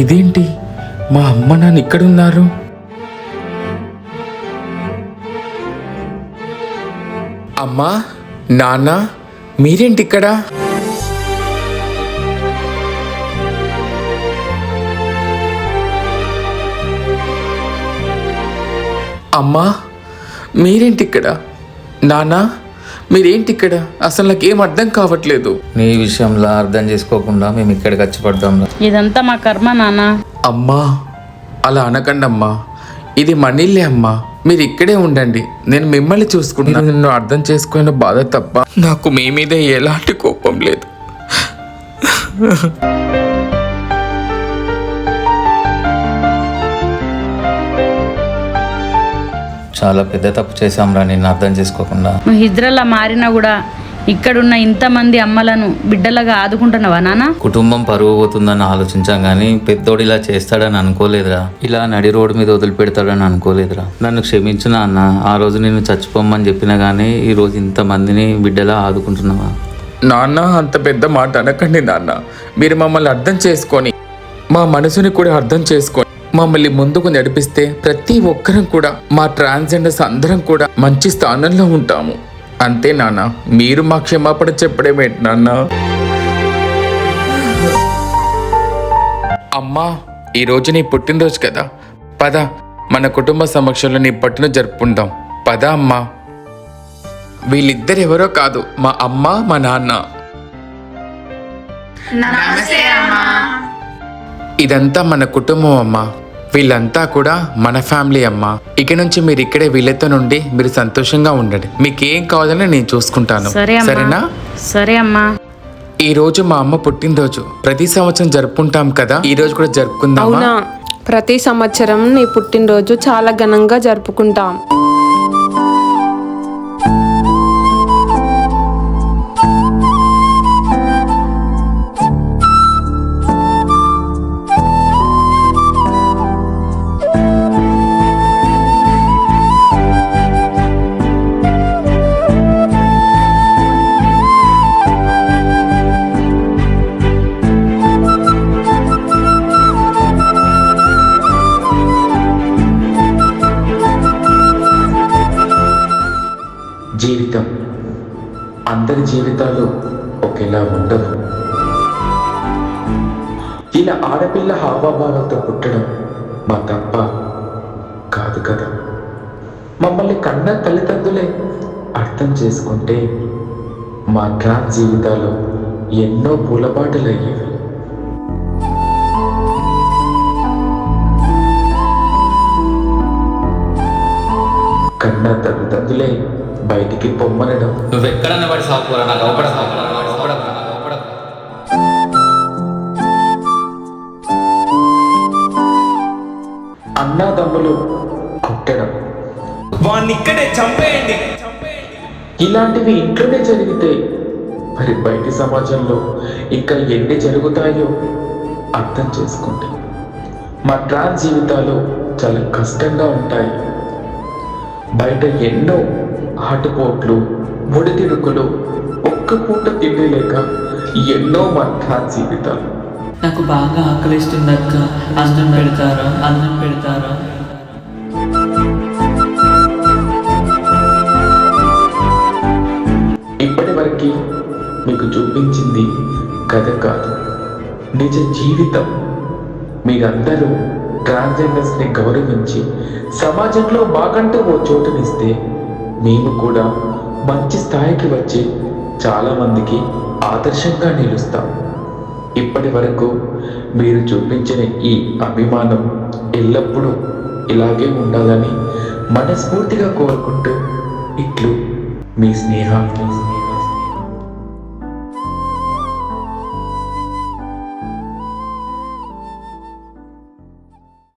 ఇదేంటి? మా అమ్మ నాన్న ఇక్కడున్నారు? అమ్మా నాన్న మీరేంటి ఇక్కడ అమ్మా మీరేంటి ఇక్కడ నాన్న మీరేంటి ఇక్కడ? అసలు నాకేం అర్థం కావట్లేదు. నీ విషయంలో అర్థం చేసుకోకుండా మేము ఇక్కడికి వచ్చి పడ్డాం ఇదంతా మా కర్మ నాన్న. అమ్మా అలా అనకండి అమ్మా ఇది మనీళ్ళే అమ్మా. మీరు ఇక్కడే ఉండండి. నేను మిమ్మల్ని చూసుకుంటాను నిన్ను అర్థం చేసుకునే బాధ తప్ప నాకు మీ మీద ఎలాంటి కోపం లేదు. చాలా పెద్ద తప్పు చేశాంరా నిన్ను అర్థం చేసుకోకుండా. నువ్వు హిజ్రలా మారినా కూడా ఇక్కడున్న ఇంతమంది అమ్మలను బిడ్డలుగా ఆదుకుంటున్నావా నాన్న కుటుంబం పరువు పోతుందని ఆలోచించాం కానీ పెద్దోడు ఇలా చేస్తాడని అనుకోలేదురా. ఇలా నడి రోడ్డు మీద వదిలిపెడతాడని అనుకోలేదురా. నన్ను క్షమించిన అన్న ఆ రోజు నేను చచ్చిపోమ్మని చెప్పినా కానీ ఈ రోజు ఇంతమందిని బిడ్డలా ఆదుకుంటున్నావా? నాన్న అంత పెద్ద మాట అనకండి నాన్న. మీరు మమ్మల్ని అర్థం చేసుకొని మా మనసుని కూడా అర్థం చేసుకొని మమ్మల్ని ముందుకు నడిపిస్తే ప్రతి ఒక్కరం కూడా మా ట్రాన్స్జెండర్స్ అందరం కూడా మంచి స్థానంలో ఉంటాము. అంతే నాన్న మీరు మా క్షమాపణ చెప్పడమేంటి నాన్న? అమ్మా ఈ రోజు నీ పుట్టినరోజు కదా. పద మన కుటుంబ సమక్షంలో నీ పట్టును జరుపుకుందాం. పద అమ్మా. వీళ్ళిద్దరెవరో కాదు మా అమ్మ మా నాన్న. ఇదంతా మన కుటుంబం అమ్మా. వీళ్ళంతా కూడా మన ఫ్యామిలీ అమ్మా. ఇక నుంచి మీరు ఇక్కడే వీళ్ళతో నుండి మీరు సంతోషంగా ఉండండి. మీకు ఏం కావాలని నేను చూసుకుంటాను. సరే సరేనా? సరే అమ్మా. ఈ రోజు మా అమ్మ పుట్టినరోజు. ప్రతి సంవత్సరం జరుపుకుంటాం కదా? ఈ రోజు కూడా జరుపుకుందామా? అవునా? ప్రతి సంవత్సరం నీ పుట్టినరోజు చాలా ఘనంగా జరుపుకుంటాం. అందరి జీవితాలు ఒకేలా ఉండవు ఇలా ఆడపిల్ల హావాభావాలతో పుట్టడం మా తప్ప కాదు కదా. మమ్మల్ని కన్న తల్లిదండ్రులే అర్థం చేసుకుంటే మా ట్రాన్స్ జీవితాలు ఎన్నో పూలబాటలయ్యేవి కన్న తల్లిదండ్రులే బయటికి పొమ్మనడం. నువ్వెక్కడన్నా పడి సాకురా నాకు అవపడ సాకురా అన్నాదమ్ములు కొట్టడం. వాడిని ఇక్కడే చంపేయండి. ఇలాంటివి ఇంట్లోనే జరిగితే మరి బయటి సమాజంలో ఇంకా ఎన్ని జరుగుతాయో అర్థం చేసుకోండి. మా ట్రాన్స్ జీవితాలు చాలా కష్టంగా ఉంటాయి. బయట ఎన్నో ఆటుపోట్లు ముడితిడుకులు ఒక్క పూట తిండి లేక ఎన్నో మా ట్రాన్స్ జీవితాలు. నాకు బాగా ఆకలిస్తుంది అక్క అన్నం పెడతారా? అన్నం పెడతారా? ఇప్పటి వరకు మీకు చూపించింది కథ కాదు. నిజ జీవితం. మీరందరూ ట్రాన్స్జెండర్స్ని గౌరవించి సమాజంలో మాకంటూ ఓ చోటునిస్తే నేను కూడా మంచి స్థాయికి వచ్చి చాలామందికి ఆదర్శంగా నిలుస్తాం. ఇప్పటి వరకు మీరు చూపించిన ఈ అభిమానం ఎల్లప్పుడూ ఇలాగే ఉండాలని మనస్ఫూర్తిగా కోరుకుంటూ ఇట్లు మీ స్నేహ